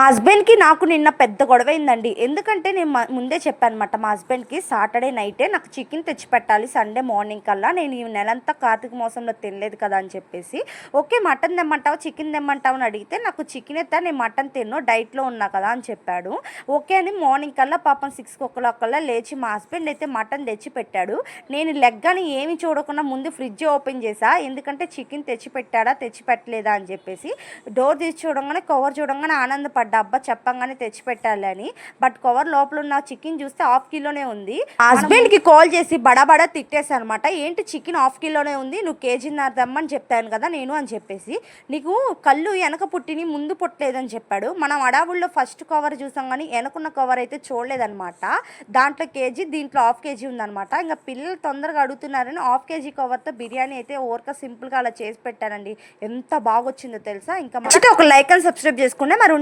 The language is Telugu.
హస్బెండ్కి నాకు నిన్న పెద్ద గొడవ అయిందండి ఎందుకంటే నేను ముందే చెప్పాను అనమాట మా హస్బెండ్కి సాటర్డే నైటే నాకు చికెన్ తెచ్చిపెట్టాలి సండే మార్నింగ్ కల్లా. నేను ఈ నెలంతా కార్తీక మోసంలో తినలేదు కదా అని చెప్పేసి ఓకే మటన్ తెమ్మంటావు చికెన్ తెమ్మంటావు అని అడిగితే నాకు చికెన్ ఎత్తా నేను మటన్ తిన్ను డైట్లో ఉన్నా కదా అని చెప్పాడు. ఓకే అని మార్నింగ్ కల్లా పాపం సిక్స్ ఓ క్లాక్ కల్లా లేచి మా హస్బెండ్ అయితే మటన్ తెచ్చి పెట్టాడు నేను లెగ్గని ఏమి చూడకుండా ముందు ఫ్రిడ్జ్ ఓపెన్ చేసా ఎందుకంటే చికెన్ తెచ్చిపెట్టాడా తెచ్చిపెట్టలేదా అని చెప్పేసి డోర్ తీసి చూడంగానే కవర్ చూడంగానే ఆనందపడ్డా. అబ్బా చెప్పంగానే తెచ్చి పెట్టాలి అని బట్ కవర్ లోపల ఉన్న చికెన్ చూస్తే హాఫ్ కిలోనే ఉంది. హస్బెండ్కి కాల్ చేసి బడబడ తిట్టేశాను అనమాట ఏంటి చికెన్ హాఫ్ కిలోనే ఉంది నువ్వు కేజీన్నర దమ్మని చెప్పాను కదా నేను అని చెప్పేసి. నీకు కళ్ళు వెనక పుట్టిని ముందు పుట్టలేదని చెప్పాడు. మనం అడావుల్లో ఫస్ట్ కవర్ చూసాం కానీ వెనకున్న కవర్ అయితే చూడలేదన్నమాట. దాంట్లో కేజీ దీంట్లో హాఫ్ కేజీ ఉందన్నమాట. ఇంకా పిల్లలు తొందరగా అడుగుతున్నారని హాఫ్ కేజీ కవర్తో బిర్యానీ అయితే ఓరక సింపుల్గా అలా చేసి పెట్టానండి ఎంత బాగా వచ్చిందో తెలుసా? ఇంకా ఒక లైక్ అండ్ సబ్స్క్రైబ్ చేసుకుంటే మరి